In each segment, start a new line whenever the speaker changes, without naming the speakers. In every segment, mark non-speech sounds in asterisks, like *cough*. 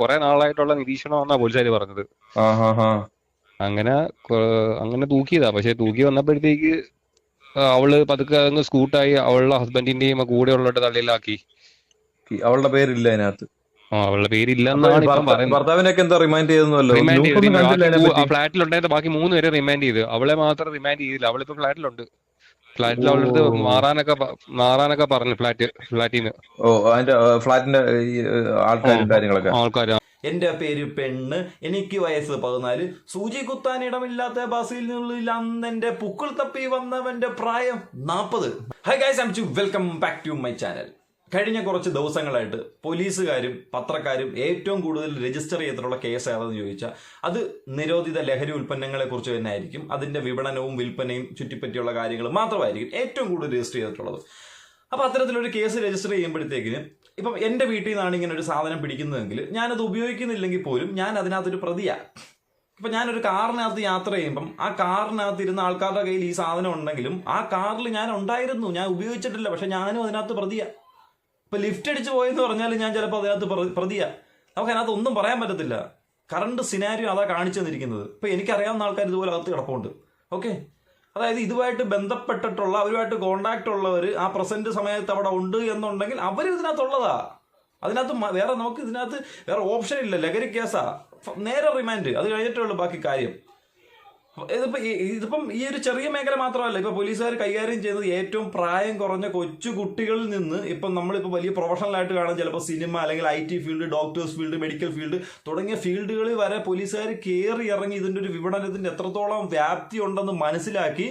കുറെ നാളായിട്ടുള്ള നിരീക്ഷണമെന്നാ പോലീസുകാർ പറഞ്ഞത്. അങ്ങനെ അങ്ങനെ തൂക്കിയതാ. പക്ഷെ തൂക്കി വന്നപ്പോഴത്തേക്ക് അവൾ പതുക്കെ അങ്ങ് സ്കൂട്ടായി അവളുടെ ഹസ്ബൻഡിന്റെയും കൂടെ ഉള്ളവരുടെ തള്ളിയിലാക്കി
അവളുടെ പേരില്ല അതിനകത്ത്.
അവളുടെ പേരില്ലെന്നാണ് ഫ്ലാറ്റിലുണ്ടായിരുന്ന ബാക്കി മൂന്ന് പേരെ റിമാൻഡ് ചെയ്ത്. അവളെ മാത്രം റിമാൻഡ് ചെയ്തില്ല. അവളിപ്പോ ഫ്ലാറ്റിലുണ്ട് ഫ്ലാറ്റിൽ അവളുടെ അടുത്ത്. മാറാനൊക്കെ പ- മാറാനൊക്കെ പറഞ്ഞു ഫ്ലാറ്റ് ഫ്ലാറ്റിന്ന്.
ഓ അതിന്റെ ഫ്ലാറ്റിന്റെ ഈ ആൾക്കാരും കാര്യങ്ങളൊക്കെ.
ആൾക്കാർ
എന്റെ പേര് പെണ്ണ്. എനിക്ക് വയസ്സ് പതിനാല്. സൂചി കുത്താൻ ഇടമില്ലാത്ത ബസിൽ നിന്നുള്ളിൽ അന്നെന്റെ പുക്കിൾ തപ്പി വന്നവന്റെ പ്രായം നാൽപ്പത് hi guys I'm to welcome back to my channel കഴിഞ്ഞ കുറച്ച് ദിവസങ്ങളായിട്ട് പോലീസുകാരും പത്രക്കാരും ഏറ്റവും കൂടുതൽ രജിസ്റ്റർ ചെയ്തിട്ടുള്ള കേസ് ഏതാണെന്ന് ചോദിച്ചാൽ അത് നിരോധിത ലഹരി ഉൽപ്പന്നങ്ങളെ കുറിച്ച് തന്നെ ആയിരിക്കും അതിന്റെ വിപണനവും വിൽപ്പനയും ചുറ്റിപ്പറ്റിയുള്ള കാര്യങ്ങൾ മാത്രമായിരിക്കും ഏറ്റവും കൂടുതൽ രജിസ്റ്റർ ചെയ്തിട്ടുള്ളത്. അപ്പോൾ അത്തരത്തിലൊരു കേസ് രജിസ്റ്റർ ചെയ്യുമ്പോഴത്തേക്കിന് ഇപ്പം എന്റെ വീട്ടിൽ നിന്നാണ് ഇങ്ങനെ ഒരു സാധനം പിടിക്കുന്നതെങ്കിൽ ഞാനത് ഉപയോഗിക്കുന്നില്ലെങ്കിൽ പോലും ഞാൻ അതിനകത്തൊരു പ്രതിയാണ് ഇപ്പം ഞാനൊരു കാറിനകത്ത് യാത്ര ചെയ്യുമ്പം ആ കാറിനകത്ത് ഇരുന്ന ആൾക്കാരുടെ കയ്യിൽ ഈ സാധനം ഉണ്ടെങ്കിലും ആ കാറിൽ ഞാൻ ഉണ്ടായിരുന്നു ഞാൻ ഉപയോഗിച്ചിട്ടില്ല പക്ഷെ ഞാനും അതിനകത്ത് പ്രതിയാ. ഇപ്പം ലിഫ്റ്റ് അടിച്ച് പോയെന്ന് പറഞ്ഞാൽ ഞാൻ ചിലപ്പോൾ അതിനകത്ത് പ്രതിയ. നമുക്ക് അതിനകത്ത് ഒന്നും പറയാൻ പറ്റത്തില്ല. കറണ്ട് സിനാരിയോ അതാ കാണിച്ചു തന്നിരിക്കുന്നത്. ഇപ്പം എനിക്കറിയാവുന്ന ആൾക്കാർ ഇതുപോലെ അകത്ത് കിടപ്പുണ്ട്. ഓക്കെ അതായത് ഇതുമായിട്ട് ബന്ധപ്പെട്ടിട്ടുള്ള അവരുമായിട്ട് കോണ്ടാക്ട് ഉള്ളവർ ആ പ്രസന്റ് സമയത്ത് അവിടെ ഉണ്ട് എന്നുണ്ടെങ്കിൽ അവർ ഇതിനകത്തുള്ളതാ. അതിനകത്ത് വേറെ നമുക്ക് ഇതിനകത്ത് വേറെ ഓപ്ഷൻ ഇല്ല. ലഹരി കേസാ. നേരെ റിമാൻഡ് അത് കഴിഞ്ഞിട്ടേ ഉള്ളൂ ബാക്കി കാര്യം. ഇതിപ്പോ ഈ- ഒരു ചെറിയ മേഖല മാത്രമല്ല. ഇപ്പൊ പോലീസുകാർ കൈകാര്യം ചെയ്യുന്നത് ഏറ്റവും പ്രായം കുറഞ്ഞ കൊച്ചു കുട്ടികളിൽ നിന്ന് ഇപ്പം നമ്മളിപ്പോൾ വലിയ പ്രൊഫഷണൽ ആയിട്ട് കാണാം. ചിലപ്പോൾ സിനിമ അല്ലെങ്കിൽ I T field doctors field medical field തുടങ്ങിയ ഫീൽഡുകളിൽ വരെ പോലീസുകാർ കയറി ഇറങ്ങി ഇതിന്റെ ഒരു വിപണനത്തിന്റെ എത്രത്തോളം വ്യാപ്തി ഉണ്ടെന്ന് മനസ്സിലാക്കി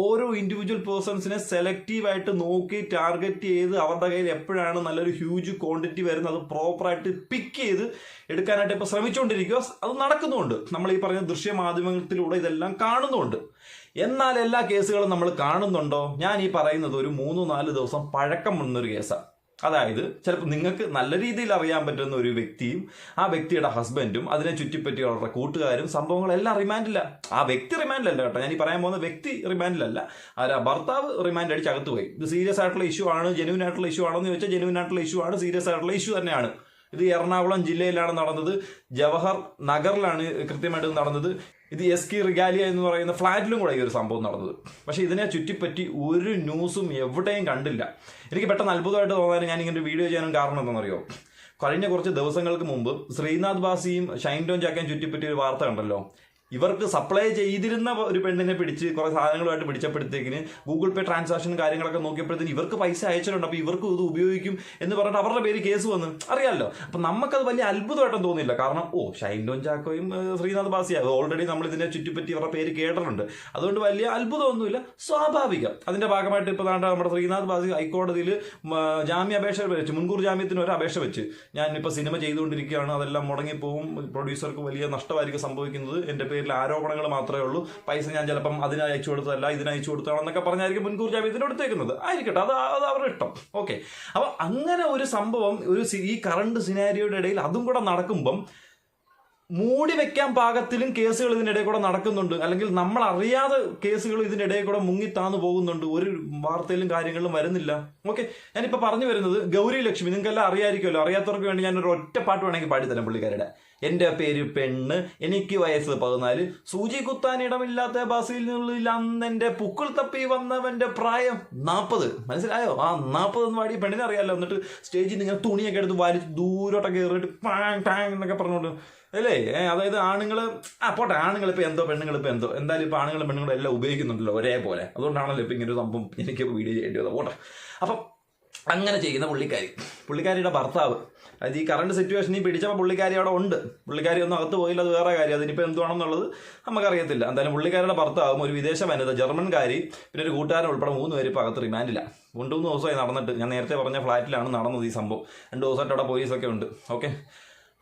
ഓരോ ഇൻഡിവിജ്വൽ പേഴ്സൺസിനെ സെലക്റ്റീവായിട്ട് നോക്കി ടാർഗറ്റ് ചെയ്ത് അവരുടെ കയ്യിൽ എപ്പോഴാണ് നല്ലൊരു ഹ്യൂജ് ക്വാണ്ടിറ്റി വരുന്നത് അത് പ്രോപ്പറായിട്ട് പിക്ക് ചെയ്ത് എടുക്കാനായിട്ട് ഇപ്പോൾ ശ്രമിച്ചുകൊണ്ടിരിക്കുക അത് നടക്കുന്നുണ്ട്. നമ്മൾ ഈ പറഞ്ഞ ദൃശ്യമാധ്യമത്തിലൂടെ ഇതെല്ലാം കാണുന്നുണ്ട്. എന്നാൽ എല്ലാ കേസുകളും നമ്മൾ കാണുന്നുണ്ടോ? ഞാൻ ഈ പറയുന്നത് ഒരു മൂന്ന് നാല് ദിവസം പഴക്കം വന്നൊരു കേസാണ് അതായത് ചിലപ്പോൾ നിങ്ങൾക്ക് നല്ല രീതിയിൽ അറിയാൻ പറ്റുന്ന ഒരു വ്യക്തിയും ആ വ്യക്തിയുടെ ഹസ്ബൻഡും അതിനെ ചുറ്റിപ്പറ്റി അവരുടെ കൂട്ടുകാരും സംഭവങ്ങളെല്ലാം റിമാൻഡില്ല ആ വ്യക്തി റിമാൻഡിലല്ല കേട്ടോ. ഞാൻ ഈ പറയാൻ പോകുന്ന വ്യക്തി റിമാൻഡിലല്ല. ആരാ ഭർത്താവ് റിമാൻഡ് അടിച്ച് അകത്ത് പോയി. ഇത് സീരിയസ് ആയിട്ടുള്ള ഇഷ്യൂ ആണ് ജെനുവിൻ ആയിട്ടുള്ള ഇഷ്യൂ ആണെന്ന് ചോദിച്ചാൽ ജെനുവിൻ ആയിട്ടുള്ള ഇഷ്യൂ ആണ് സീരിയസ് ആയിട്ടുള്ള ഇഷ്യൂ തന്നെയാണ്. ഇത് എറണാകുളം ജില്ലയിലാണ് നടന്നത്. ജവഹർ നഗറിലാണ് കൃത്യമായിട്ട് നടന്നത്. ഇത് എസ് കി റിഗാലിയ എന്ന് പറയുന്ന ഫ്ലാറ്റിലും കൂടെ ഈ ഒരു സംഭവം നടന്നത്. പക്ഷെ ഇതിനെ ചുറ്റിപ്പറ്റി ഒരു ന്യൂസും എവിടെയും കണ്ടില്ല. എനിക്ക് പെട്ടെന്ന് അത്ഭുതമായിട്ട് തോന്നാൻ ഞാൻ ഇങ്ങനെ വീഡിയോ ചെയ്യാനും കാരണം എന്താണെന്നറിയോ? കഴിഞ്ഞ കുറച്ച് ദിവസങ്ങൾക്ക് മുമ്പ് ശ്രീനാഥ് ബാസിയും ഷൈൻ ടോൺ ചാക്കയും ചുറ്റിപ്പറ്റി ഒരു വാർത്ത കണ്ടല്ലോ. ഇവർക്ക് സപ്ലൈ ചെയ്തിരുന്ന ഒരു പെണ്ണിനെ പിടിച്ച് കുറെ സാധനങ്ങളുമായിട്ട് പിടിച്ചപ്പോഴത്തേക്കിന് ഗൂഗിൾ പേ ട്രാൻസാക്ഷനും കാര്യങ്ങളൊക്കെ നോക്കിയപ്പോഴത്തേക്കും ഇവർക്ക് പൈസ അയച്ചിട്ടുണ്ട്. അപ്പോൾ ഇവർക്കും ഇത് ഉപയോഗിക്കും എന്ന് പറഞ്ഞിട്ട് അവരുടെ പേര് കേസ് വന്നു. അറിയാമല്ലോ അപ്പം നമുക്കത് വലിയ അത്ഭുതമായിട്ടും തോന്നിയില്ല. കാരണം ഓ ഷൈൻ ടോൺ ചാക്കോയും ശ്രീനാഥ് ബാസിയ. ഓൾറെഡി നമ്മൾ ഇതിനെ ചുറ്റിപ്പറ്റി അവരുടെ പേര് കേട്ടിട്ടുണ്ട്. അതുകൊണ്ട് വലിയ അത്ഭുതമൊന്നുമില്ല. സ്വാഭാവികം. അതിന്റെ ഭാഗമായിട്ട് ഇപ്പോൾ താണ്ട നമ്മുടെ ശ്രീനാഥ് ബാസി ഹൈക്കോടതിയിൽ ജാമ്യാപേക്ഷ വെച്ച് മുൻകൂർ ജാമ്യത്തിന് ഒരു അപേക്ഷ വെച്ച് ഞാൻ ഞാനിപ്പോൾ സിനിമ ചെയ്തുകൊണ്ടിരിക്കുകയാണ്. അതെല്ലാം മുടങ്ങിപ്പോവും. പ്രൊഡ്യൂസർക്ക് വലിയ നഷ്ടമായിരിക്കും സംഭവിക്കുന്നത്. എന്റെ പേരിൽ ആരോപണങ്ങൾ മാത്രമേ ഉള്ളൂ. പൈസ ഞാൻ ചിലപ്പം അതിന് അയച്ചു കൊടുത്തതല്ല ഇതിന് അയച്ചു കൊടുത്തതാണെന്നൊക്കെ പറഞ്ഞായിരിക്കും മുൻകൂർ ജാമ്യത്തിന് എടുത്തേക്കുന്നത്. ആയിരിക്കട്ടെ അത് അത് അവരുടെ ഇഷ്ടം. ഓക്കെ. അപ്പം അങ്ങനെ ഒരു സംഭവം ഒരു ഈ കറണ്ട് സിനാരിയോയുടെ ഇടയിൽ അതും കൂടെ നടക്കുമ്പം മൂടി വെക്കാൻ പാകത്തിലും കേസുകൾ ഇതിനിടയിൽ കൂടെ നടക്കുന്നുണ്ട്. അല്ലെങ്കിൽ നമ്മൾ അറിയാതെ കേസുകൾ ഇതിനിടയിൽ കൂടെ മുങ്ങിത്താന്നു പോകുന്നുണ്ട്. ഒരു വാർത്തയിലും കാര്യങ്ങളിലും വരുന്നില്ല. ഓക്കെ. ഞാനിപ്പോൾ പറഞ്ഞു വരുന്നത് ഗൗരി ലക്ഷ്മി നിങ്ങൾക്കെല്ലാം അറിയായിരിക്കുമല്ലോ. അറിയാത്തവർക്ക് വേണ്ടി ഞാനൊരു ഒറ്റ പാട്ട് വേണമെങ്കിൽ പാടിത്തരാം പുള്ളിക്കാരുടെ എന്റെ പേര് പെണ്ണ് എനിക്ക് വയസ്സ് പതിനാല്. സൂചി കുത്താൻ ഇടമില്ലാത്ത ബസ്സിൽ നിന്നുള്ളിൽ അന്നെന്റെ പുക്കിൾ തപ്പി വന്നവന്റെ പ്രായം നാൽപ്പത് മനസ്സിലായോ? ആ നാൽപ്പത് എന്ന് പാടി പെണ്ണിനെ അറിയാമല്ലോ എന്നിട്ട് സ്റ്റേജിൽ നിന്ന് തുണിയൊക്കെ എടുത്ത് വലിച്ച് ദൂരോട്ടൊക്കെ കയറിയിട്ട് ടാങ് ടാങ് എന്നൊക്കെ പറഞ്ഞുകൊണ്ട്. അല്ലേ? അതായത് ആണുങ്ങൾ ആ പോട്ടെ. ആണുങ്ങൾ ഇപ്പോൾ എന്തോ പെണ്ണുങ്ങൾ ഇപ്പോൾ എന്തോ. എന്തായാലും ഇപ്പോൾ ആണുങ്ങളും പെണ്ണുങ്ങളും എല്ലാം ഉപയോഗിക്കുന്നുണ്ടല്ലോ ഒരേപോലെ. അതുകൊണ്ടാണല്ലോ ഇപ്പോൾ ഇങ്ങനെ ഒരു സംഭവം എനിക്ക് വീഡിയോ ചെയ്യേണ്ടി വന്നത്. പോട്ടെ. അപ്പം അങ്ങനെ ചെയ്യുന്ന പുള്ളിക്കാരി. പുള്ളിക്കാരിയുടെ ഭർത്താവ് അതായത് ഈ കറണ്ട് സിറ്റുവേഷനിൽ പിടിച്ചപ്പോൾ പുള്ളിക്കാരി അവിടെ ഉണ്ട്. പുള്ളിക്കാരി ഒന്നും അകത്ത് പോയില്ല അത് വേറെ കാര്യം. അതിനിപ്പോൾ എന്തുവാണെന്നുള്ളത് നമുക്കറിയത്തില്ല. എന്തായാലും പുള്ളിക്കാരുടെ ഭർത്താവും ഒരു വിദേശ വനിത ജർമ്മൻകാരി പിന്നെ ഒരു കൂട്ടുകാരൻ ഉൾപ്പെടെ മൂന്ന് പേര് ഇപ്പോൾ അകത്ത് റിമാൻഡില്ല രണ്ട് മൂന്ന് ദിവസമായി നടന്നിട്ട്. ഞാൻ നേരത്തെ പറഞ്ഞ ഫ്ലാറ്റിലാണ് നടന്നത് ഈ സംഭവം. രണ്ട് ദിവസമായിട്ട് അവിടെ പോലീസൊക്കെ ഉണ്ട്. ഓക്കെ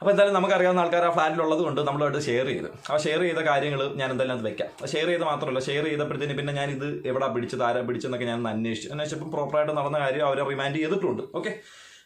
അപ്പോൾ എന്തായാലും നമുക്കറിയാവുന്ന ആൾക്കാർ ആ ഫ്ലാറ്റിലുള്ളത് കൊണ്ട് നമ്മളായിട്ട് ഷെയർ ചെയ്ത്. ആ ഷെയർ ചെയ്ത കാര്യങ്ങൾ ഞാൻ എന്തായാലും അത് വെക്കാം. ഷെയർ ചെയ്ത് മാത്രമല്ല ഷെയർ ചെയ്തപ്പോഴത്തേന് പിന്നെ ഞാൻ ഇത് എവിടെ പിടിച്ചത് ആരാ പിടിച്ചെന്നൊക്കെ ഞാൻ അന്വേഷിച്ചു. അന്വേഷിച്ചപ്പോൾ പ്രോപ്പറായിട്ട് നടന്ന കാര്യം അവരെ റിമാൻഡ് ചെയ്തിട്ടുണ്ട്. ഓക്കെ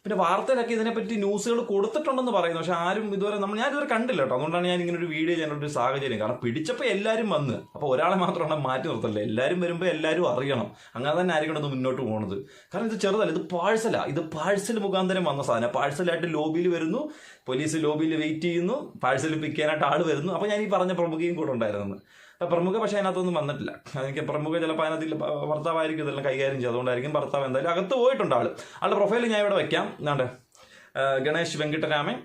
പിന്നെ വാർത്തയിലൊക്കെ ഇതിനെപ്പറ്റി ന്യൂസുകൾ കൊടുത്തിട്ടുണ്ടെന്ന് പറയുന്നു. പക്ഷെ ആരും ഇതുവരെ നമ്മൾ ഞാൻ ഇതുവരെ കണ്ടില്ല കേട്ടോ. അതുകൊണ്ടാണ് ഞാൻ ഇങ്ങനെ ഒരു വീഡിയോ ചെയ്യാനുള്ള ഒരു സാഹചര്യം. കാരണം പിടിച്ചപ്പോൾ എല്ലാവരും വന്ന്. അപ്പോൾ ഒരാളെ മാത്രമാണ് മാറ്റി നിർത്തല്ലേ എല്ലാവരും വരുമ്പോൾ എല്ലാവരും അറിയണം. അങ്ങനെ തന്നെ ആയിരിക്കണം ഇത് മുന്നോട്ട് പോകുന്നത് കാരണം ഇത് ചെറുതല്ല ഇത് പാഴ്സലാണ് ഇത് പാഴ്സൽ മുഖാന്തരം വന്ന സാധനം. പാഴ്സലായിട്ട് ലോബിയിൽ വരുന്നു. പോലീസ് ലോബിയിൽ വെയിറ്റ് ചെയ്യുന്നു. പാഴ്സൽ പിക്ക് ചെയ്യാനായിട്ട് ആൾ വരുന്നു. അപ്പോൾ ഞാൻ ഈ പറഞ്ഞ പ്രമുഖയും കൂടെ ഉണ്ടായിരുന്നു പ്രമുഖ പക്ഷേ അതിനകത്തൊന്നും വന്നിട്ടില്ല. എനിക്ക് പ്രമുഖ ചിലപ്പോൾ അതിനകത്ത് ഭർത്താവായിരിക്കും ഇതെല്ലാം കൈകാര്യം ചെയ്യും. അതുകൊണ്ടായിരിക്കും ഭർത്താവ് എന്തായാലും അകത്ത് പോയിട്ടുണ്ട് ആൾ. ആളുടെ പ്രൊഫൈൽ ഞാൻ ഇവിടെ വെക്കാം. എന്നാണ്ട് ഗണേഷ് വെങ്കിട്ടരാമൻ.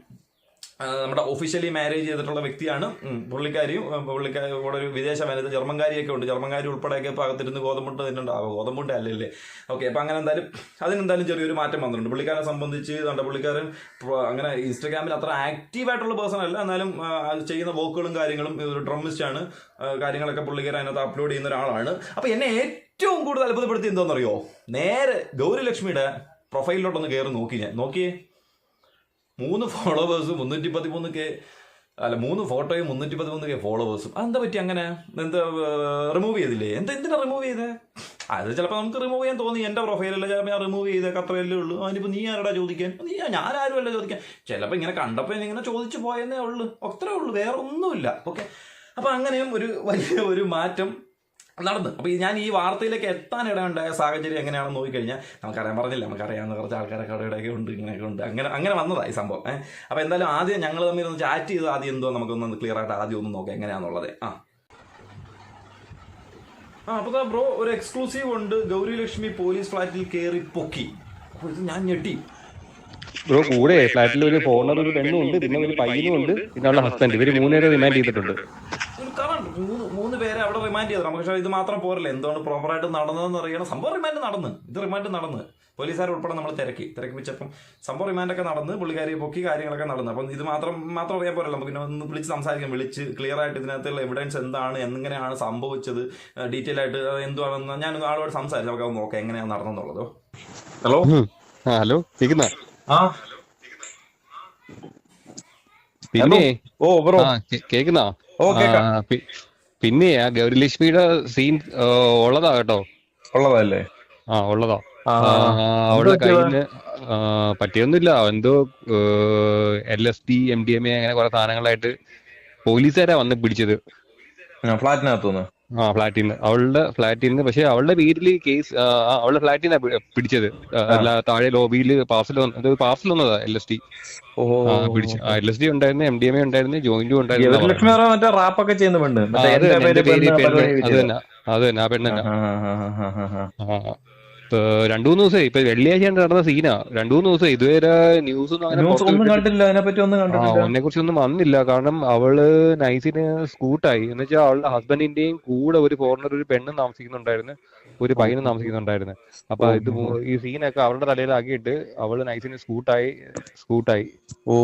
നമ്മുടെ ഒഫീഷ്യലി മാരേജ് ചെയ്തിട്ടുള്ള വ്യക്തിയാണ് പുള്ളിക്കാരിയും പുള്ളിക്കാരി ഇവിടെ ഒരു വിദേശ വനിത ജർമ്മൻകാരിയൊക്കെ ഉണ്ട്. ജർമ്മൻകാരി ഉൾപ്പെടെയൊക്കെ ഇപ്പോൾ അകത്തിരുന്ന് ഗോതമ്പുണ്ട് തിന്നുണ്ടാവും ഗോതമ്പുണ്ട് അല്ലല്ലേ? ഓക്കെ അപ്പം അങ്ങനെ എന്തായാലും അതിനെന്തായാലും ചെറിയൊരു മാറ്റം വന്നിട്ടുണ്ട്. പുള്ളിക്കാരനെ സംബന്ധിച്ച് നമ്മുടെ പുള്ളിക്കാരൻ അങ്ങനെ ഇൻസ്റ്റാഗ്രാമിൽ അത്ര ആക്റ്റീവ് ആയിട്ടുള്ള പേഴ്സൺ അല്ല. എന്നാലും ചെയ്യുന്ന വോക്കുകളും കാര്യങ്ങളും ഒരു ഡ്രമ്മിസ്റ്റ് ആണ്. കാര്യങ്ങളൊക്കെ പുള്ളിക്കാരൻ അതിനകത്ത് അപ്ലോഡ് ചെയ്യുന്ന ഒരാളാണ്. അപ്പോൾ എന്നെ ഏറ്റവും കൂടുതൽ അത്ഭുതപ്പെടുത്തി എന്താണെന്നറിയോ നേരെ ഗൗരിലക്ഷ്മിയുടെ പ്രൊഫൈലിലോട്ടൊന്ന് കയറി നോക്കി ഞാൻ. നോക്കിയേ. മൂന്ന് ഫോളോവേഴ്സും മുന്നൂറ്റി പതിമൂന്ന് കെ അല്ല മൂന്ന് ഫോട്ടോയും മുന്നൂറ്റി പതിമൂന്ന് കെ ഫോളോവേഴ്സും. അതെന്താ പറ്റി അങ്ങനെ? എന്താ റിമൂവ് ചെയ്തില്ലേ? എന്താ എന്തിനാ റിമൂവ് ചെയ്തേ? അത് ചിലപ്പോൾ നമുക്ക് റിമൂവ് ചെയ്യാൻ തോന്നി. എന്റെ പ്രൊഫൈലല്ല ചിലപ്പോൾ ഞാൻ റിമൂവ് ചെയ്തേക്ക് അത്രയല്ലേ ഉള്ളൂ. അതിനിപ്പോൾ നീ ആരടാ ചോദിക്കാൻ? നീ ഞാൻ അല്ല ചോദിക്കാൻ? ചിലപ്പോൾ ഇങ്ങനെ കണ്ടപ്പോൾ ഇങ്ങനെ ചോദിച്ചു പോയെന്നേ ഉള്ളൂ. അത്രേ ഉള്ളൂ. വേറെ ഒന്നുമില്ല ഓക്കെ അപ്പം അങ്ങനെയും ഒരു വലിയ ഒരു മാറ്റം നടന്നു. അപ്പോൾ ഞാൻ ഈ വാർത്തയിലേക്ക് എത്താൻ ഇടയുണ്ടായ സാഹചര്യം എങ്ങനെയാണെന്ന് നോക്കിക്കഴിഞ്ഞാൽ നമുക്കറിയാൻ പറഞ്ഞില്ല നമുക്കറിയാവുന്ന കുറച്ച് ആൾക്കാരൊക്കെ അവിടെ ഇവിടെയൊക്കെ ഉണ്ട് ഇങ്ങനെയൊക്കെ ഉണ്ട്. അങ്ങനെ അങ്ങനെ വന്നതാണ് ഈ സംഭവം ഏഹ് അപ്പോൾ എന്തായാലും ആദ്യം ഞങ്ങൾ തമ്മിൽ ഒന്ന് ചാറ്റ് ചെയ്ത് ആദ്യം എന്തോ നമുക്കൊന്ന് ക്ലിയർ ആയിട്ട് ആദ്യം ഒന്ന് നോക്കാം എങ്ങനെയാണെന്നുള്ളത് ആ. ആ അപ്പോൾ ബ്രോ ഒരു എക്സ്ക്ലൂസീവ് ഉണ്ട്. ഗൗരി ലക്ഷ്മി പോലീസ് ഫ്ലാറ്റിൽ കയറി പൊക്കി. അപ്പോൾ ഇത് ഞാൻ ഞെട്ടി.
ബ്രോ കൂടെ ഫ്ലാറ്റിൽ ഒരു ഫോണർ ഒരു പെണ്ണും ഉണ്ട് പിന്നെ ഒരു പയ്യനും ഉണ്ട് പിന്നെ അവളുടെ ഹസ്ബൻഡ് ഇവർ മൂന്നുപേരെ റിമാൻഡ് ചെയ്തിട്ടുണ്ട്.
റിമാൻഡ് ചെയ്തു. നമുക്ക് ഇത് മാത്രം പോരല്ല? എന്തുകൊണ്ട് പ്രോപ്പറായിട്ട് നടന്നതെന്ന് അറിയണം? സംഭവം റിമാൻഡ് നടന്ന്. ഇത് റിമാൻഡ് നടന്ന്. പോലീസുകാർ ഉൾപ്പെടെ നമ്മൾ തിരക്കി. തിരക്കി വെച്ചപ്പം സംഭവം റിമാൻഡൊക്കെ നടന്ന് പുള്ളിക്കാരി പൊക്കി കാര്യങ്ങളൊക്കെ നടന്നു. അപ്പം ഇത് മാത്രം മാത്രം അറിയാൻ പോരല്ലോ. നമുക്ക് ഒന്ന് വിളിച്ച് സംസാരിക്കാം. വിളിച്ച് ക്ലിയർ ആയിട്ട് ഇതിനകത്തുള്ള എവിഡൻസ് എന്താണ്? എങ്ങനെയാണ് സംഭവിച്ചത്? ഡീറ്റെയിൽ ആയിട്ട് എന്തുവാണെന്ന് ഞാൻ ആളോട് സംസാരിച്ചു നമുക്ക് അത് നോക്കാം. എങ്ങനെയാണ് നടന്നെന്നുള്ളതോ
ഹലോ?
ഹലോ?
ആ.
പിന്നെ?
ഓ ബ്രോ
ആ കേ- കേക്കുന്നാ
ഓ
പി- പിന്നെ ആ ഗൗരിലക്ഷ്മിയുടെ സീൻ ഉള്ളതാ കേട്ടോ.
ഉള്ളതല്ലേ?
ആ ഉള്ളതാ.
ആ
കഴിഞ്ഞ്? പറ്റിയൊന്നുമില്ല. എന്തോ L S D M D M A അങ്ങനെ കുറെ സാധനങ്ങളായിട്ട് പോലീസുകാരാ വന്ന് പിടിച്ചത്.
ഫ്ലാറ്റിനകത്തുനിന്ന്?
ആ ഫ്ലാറ്റിൽ നിന്ന് അവളുടെ ഫ്ലാറ്റിൽ നിന്ന് പക്ഷെ അവളുടെ വീട്ടിൽ കേസ് അവളുടെ ഫ്ലാറ്റിൽ നിന്നാ പിടിച്ചത്. അല്ല താഴെ ലോബിയിൽ പാർസൽ വന്നത് പാർസൽ വന്നതാ എൽ എസ്
ഓഹോ
പിടിച്ചു. എൽ എസ് ഡി ഉണ്ടായിരുന്നു എം ഡി എം എ ഉണ്ടായിരുന്നു ജോയിന്റും ഉണ്ടായിരുന്നു.
റാപ്പൊക്കെ ചെയ്യുന്ന പെണ്ണ്.
അത് തന്നെ, അത്. തന്നെ അത് തന്നെ ആ പെണ്ണ് തന്നെ. രണ്ടു മൂന്ന് ദിവസമായി. ഇപ്പൊ വെള്ളിയാഴ്ച നടന്ന സീനാ രണ്ടു മൂന്ന് ദിവസം ഇതുവരെ ന്യൂസ് ഒന്നും അങ്ങനെ
ഒന്നും കണ്ടില്ല അതിനെപ്പറ്റി ഒന്നും
ഒന്നിനെ കുറിച്ചൊന്നും വന്നില്ല. കാരണം അവൾ നൈസിന് സ്കൂട്ടായി. എന്ന് വെച്ചാൽ അവളുടെ ഹസ്ബൻഡിന്റെയും കൂടെ ഒരു ഫോറിനർ ഒരു പെണ്ണും താമസിക്കുന്നുണ്ടായിരുന്നു. ഒരു പയ്യനും താമസിക്കുന്നുണ്ടായിരുന്നു. അപ്പൊ ഇത് ഈ സീനൊക്കെ അവളുടെ തലയിലാക്കിയിട്ട് അവൾ നൈസിന് സ്കൂട്ടായി സ്കൂട്ടായി.
ഓ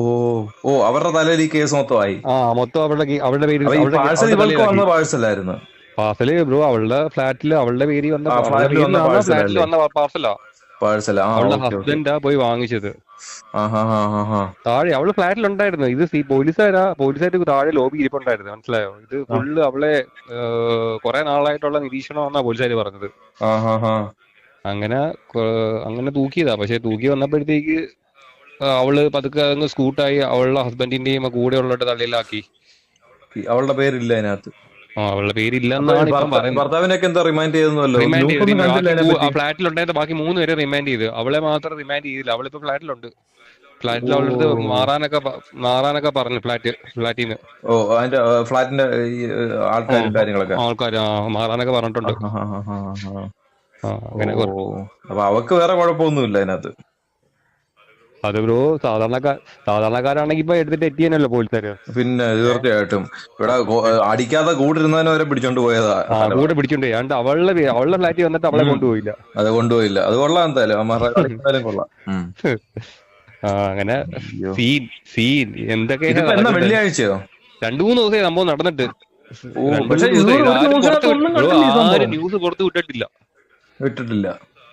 ഓ അവരുടെ തലയിൽ ഈ കേസ് മൊത്തമായി.
ആ മൊത്തം അവളുടെ അവരുടെ അവളുടെ പേര്
അപ്പൊ പാഴ്സൽ ഇവൾക്ക് വന്ന പാഴ്സലായിരുന്നു.
പാർസൽ ബ്രോ അവളുടെ ഫ്ലാറ്റിൽ അവളുടെ പേര് വന്ന
ഫ്ലാറ്റിൽ വന്ന?
പാർസലാ അവളുടെ ഹസ്ബൻഡാ പോയി വാങ്ങിച്ചത്. താഴെ അവൾ ഫ്ലാറ്റിൽ ഉണ്ടായിരുന്നു ഇത് സി പോലീസുകാരാ. പോലീസായിട്ട് താഴെ ലോബി ഇരിപ്പുണ്ടായിരുന്നു. മനസ്സിലായോ? ഇത് ഫുള്ള് അവളെ കൊറേ നാളായിട്ടുള്ള നിരീക്ഷണമാണെന്നാ പോലീസുകാർ പറഞ്ഞത്. അങ്ങനെ അങ്ങനെ തൂക്കിയതാ. പക്ഷെ തൂക്കി വന്നപ്പോഴത്തേക്ക് അവൾ പതുക്കെ അങ്ങ് സ്കൂട്ടായി അവളുടെ ഹസ്ബൻഡിന്റെയും കൂടെ ഉള്ളവരുടെ
തള്ളിയിലാക്കി അവളുടെ പേരില്ല അതിനകത്ത്.
അവളുടെ പേരില്ലെന്നാണ്
ഭർത്താവിനൊക്കെ എന്താ റിമൈൻഡ് ചെയ്തെന്നല്ലോ
ആ
ഫ്ലാറ്റിൽ ഒന്നും കണ്ടില്ല
ചെയ്ത് ആ ഫ്ലാറ്റിലുണ്ടായിരുന്ന ബാക്കി മൂന്ന് പേരെ റിമൈൻഡ് ചെയ്ത്. അവളെ മാത്രം റിമൈൻഡ് ചെയ്തില്ല. അവളിപ്പോ ഫ്ലാറ്റിലുണ്ട്. ഫ്ലാറ്റിൽ അവളുടെ അടുത്ത്
ഓ.
മാറാനൊക്കെ മാറാനൊക്കെ പറഞ്ഞു ഫ്ലാറ്റ് ഫ്ലാറ്റിന്ന്.
ഓ അതിന്റെ ഫ്ലാറ്റിന്റെ ആൾക്കാരും
ആ.
കാര്യങ്ങളൊക്കെ?
ആൾക്കാർ മാറാനൊക്കെ പറഞ്ഞിട്ടുണ്ട്.
അപ്പൊ അവക്ക് വേറെ കുഴപ്പമൊന്നുമില്ല അതിനകത്ത്.
അത് ബ്രോ സാധാരണക്കാർ സാധാരണക്കാരാണെങ്കിൽ ഇപ്പൊ എടുത്തിട്ട് എത്തിയാനല്ലോ പോലീസുകാര്?
പിന്നെ തീർച്ചയായിട്ടും. ഇവിടെ അടിക്കാതെ കൂടിരുന്നതിനെ വരെ പിടിച്ചോണ്ട് പോയതാ.
കൂടെ പിടിച്ചോണ്ട് പോയി. അവളുടെ അവളുടെ ഫ്ലാറ്റിൽ വന്നിട്ട് അവളെ. കൊണ്ടുപോയില്ല.
അത് കൊണ്ടുപോയില്ല. അത് കൊള്ളാം എന്തായാലും. *laughs* കൊള്ളാം.
അങ്ങനെ. Scene scene. നടക്കുന്നത്?
വെള്ളിയാഴ്ചയോ?
രണ്ടു മൂന്ന് ദിവസമായി സംഭവം നടന്നിട്ട്. ആരും ന്യൂസ് പുറത്ത് വിട്ടിട്ടില്ല.
വിട്ടിട്ടില്ല.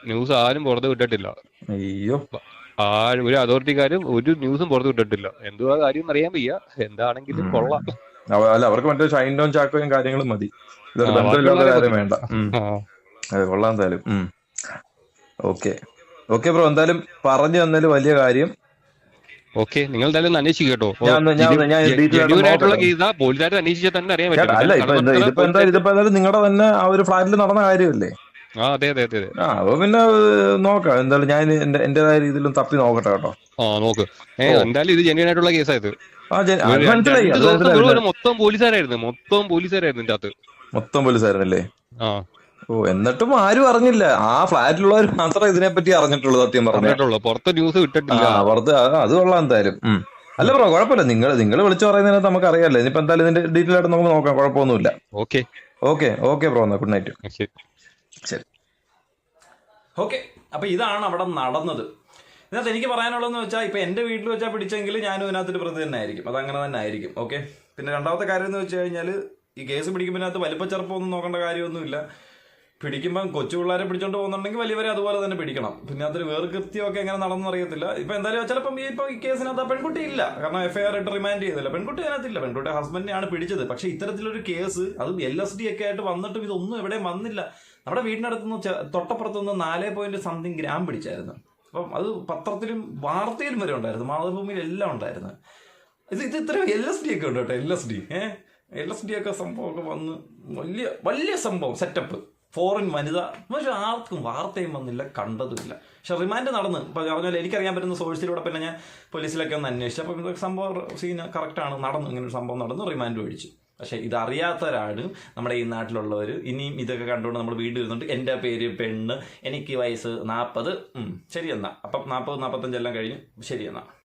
ന്യൂസ് ആരും പുറത്ത് വിട്ടിട്ടില്ല.
അയ്യോ.
ആരും ഒരു അതോറിറ്റിക്കാരും ഒരു ന്യൂസും പുറത്തു വിട്ടിട്ടില്ല. എന്തുവാ കാര്യം അറിയാൻ വയ്യ. എന്താണെങ്കിലും. കൊള്ളാം.
അല്ല അവർക്ക് മറ്റേ ഷൈൻ ഡോൺ ചാക്കോയും കാര്യങ്ങളും മതി. ഇതൊരു
ആ,
ബന്ധമില്ലാത്ത കാര്യം വേണ്ട. കൊള്ളാം എന്തായാലും. ഓക്കെ. ഓക്കെ ബ്രോ എന്തായാലും പറഞ്ഞു തന്നതിൽ വലിയ കാര്യം.
ഓക്കെ നിങ്ങൾ എന്തായാലും ഒന്ന് അന്വേഷിക്കുക കേട്ടോ. ആയിട്ടുള്ള. കേസാ പോലീസുകാർ അന്വേഷിച്ചാൽ തന്നെ അറിയാൻ
പറ്റില്ല
പറ്റും
അല്ല ഇതിപ്പോ എന്തായാലും നിങ്ങളുടെ തന്നെ ആ ഒരു ഫ്ലാറ്റിൽ നടന്ന കാര്യമല്ലേ?
ആ
അപ്പൊ പിന്നെ നോക്കാം. എന്തായാലും ഞാൻ എന്റെ എന്റേതായ രീതിയിലും തപ്പി നോക്കട്ടെ കേട്ടോ.
ആ നോക്ക്. എന്തായാലും ഇത് ജെന്യൂൻ ആയിട്ടുള്ള കേസാ ഇത്
ആ ജെ- അത്
ഒരു
മനസ്സിലായി.
രണ്ട്
അത്
ദിവസം
മനസ്സിലായി
മുഴുവൻ മൊത്തം പോലീസുകാരായിരുന്നു. മൊത്തം പോലീസുകാരായിരുന്നു അകത്ത്.
മൊത്തം പോലീസായിരുന്നല്ലേ
ആ.
ഓ എന്നിട്ടും ആരും അറിഞ്ഞില്ല. ആ ഫ്ലാറ്റിലുള്ളവർ മാത്രമേ ഇതിനെ പറ്റി അറിഞ്ഞിട്ടുള്ളൂ സത്യം
പറഞ്ഞിട്ടുള്ളൂ പുറത്ത് ന്യൂസ് വിട്ടിട്ടില്ല.
വെറുതെ അത് കൊള്ളാം എന്തായാലും. അല്ല ബ്രോ കുഴപ്പമില്ല. നിങ്ങൾ നിങ്ങൾ വിളിച്ചു പറയുന്നതിനകത്ത് നമുക്ക് അറിയാമല്ലോ ഇനിയിപ്പോ എന്തായാലും ഇതിന്റെ ഡീറ്റെയിൽ ആയിട്ട് നമുക്ക് നോക്കാം. കുഴപ്പമൊന്നുമില്ല.
ഓക്കെ.
ഓക്കെ ഓക്കെ ബ്രോ എന്നാ ഗുഡ് നൈറ്റ്.
ഓക്കെ അപ്പോൾ ഇതാണ് അവിടെ നടന്നത്. ഇതിനകത്ത് എനിക്ക് പറയാനുള്ളതെന്ന് വെച്ചാൽ ഇപ്പോൾ എന്റെ വീട്ടിൽ വെച്ചാൽ പിടിച്ചെങ്കിൽ ഞാനും ഇതിനകത്തൊരു പ്രതി തന്നെ ആയിരിക്കും. അത് അങ്ങനെ തന്നെ ആയിരിക്കും. ഓക്കെ പിന്നെ രണ്ടാമത്തെ കാര്യം എന്ന് വെച്ച് കഴിഞ്ഞാൽ ഈ കേസ് പിടിക്കുമ്പോൾ ഇതിനകത്ത് വലിപ്പച്ചെറുപ്പമൊന്നും നോക്കേണ്ട കാര്യമൊന്നുമില്ല. പിടിക്കുമ്പം കൊച്ചു പിള്ളേരെ പിടിച്ചോണ്ട് പോകുന്നുണ്ടെങ്കിൽ വലിയവരെ അതുപോലെ തന്നെ പിടിക്കണം. പിന്നെ അതൊരു വേർകൃത്യമൊക്കെ എങ്ങനെ നടന്നു അറിയത്തില്ല. ഇപ്പൊ എന്തായാലും ചിലപ്പം ഈ ഇപ്പൊ ഈ കേസിനകത്ത് പെൺകുട്ടി ഇല്ല. കാരണം എഫ്ഐആർ ആയിട്ട് റിമാൻഡ് ചെയ്തില്ല. പെൺകുട്ടി അതിനകത്തില്ല. പെൺകുട്ടി ഹസ്ബൻഡിനെയാണ് പിടിച്ചത്. പക്ഷെ ഇത്തരത്തിലൊരു കേസ് അതും എൽ എസ് ഡി ഒക്കെ ആയിട്ട് വന്നിട്ടും ഇതൊന്നും എവിടെയും വന്നില്ല. നമ്മുടെ വീടിനടുത്തുനിന്ന് തൊട്ടപ്പുറത്തുനിന്ന് നാല് പോയിന്റ് സംതിങ് ഗ്രാം പിടിച്ചായിരുന്നു. അപ്പം അത് പത്രത്തിലും വാർത്തയിലും വരെ ഉണ്ടായിരുന്നു. മാതൃഭൂമിയിൽ എല്ലാം ഉണ്ടായിരുന്നു. ഇത് ഇത് ഇത്ര എൽ എസ് ഡി ഒക്കെ ഉണ്ട് കേട്ടോ എൽ എസ് ഡി ഏഹ് എൽ എസ് ഡി ഒക്കെ സംഭവമൊക്കെ വന്ന് വലിയ വലിയ സംഭവം സെറ്റപ്പ് ഫോറിൻ വനിത. പക്ഷെ ആർക്കും വാർത്തയും വന്നില്ല കണ്ടതുമില്ല. പക്ഷെ റിമാൻഡ് നടന്ന്. ഇപ്പം പറഞ്ഞാൽ എനിക്കറിയാൻ പറ്റുന്ന സോഴ്സിലൂടെ പിന്നെ ഞാൻ പോലീസിലൊക്കെ ഒന്ന് അന്വേഷിച്ചു. അപ്പം സംഭവം സീൻ കറക്റ്റാണ് നടന്നു. ഇങ്ങനെ ഒരു സംഭവം നടന്നു റിമാൻഡ് മേടിച്ചു. പക്ഷേ ഇതറിയാത്തവരാണ് നമ്മുടെ ഈ നാട്ടിലുള്ളവർ ഇനിയും ഇതൊക്കെ കണ്ടുകൊണ്ട് നമ്മൾ വീട് ഇരുന്നിട്ട് എന്റെ പേര് പെണ്ണ് എനിക്ക് വയസ്സ് നാൽപ്പത് ശരി അപ്പം നാൽപ്പത് നാൽപ്പത്തഞ്ചെല്ലാം കഴിഞ്ഞ് ശരി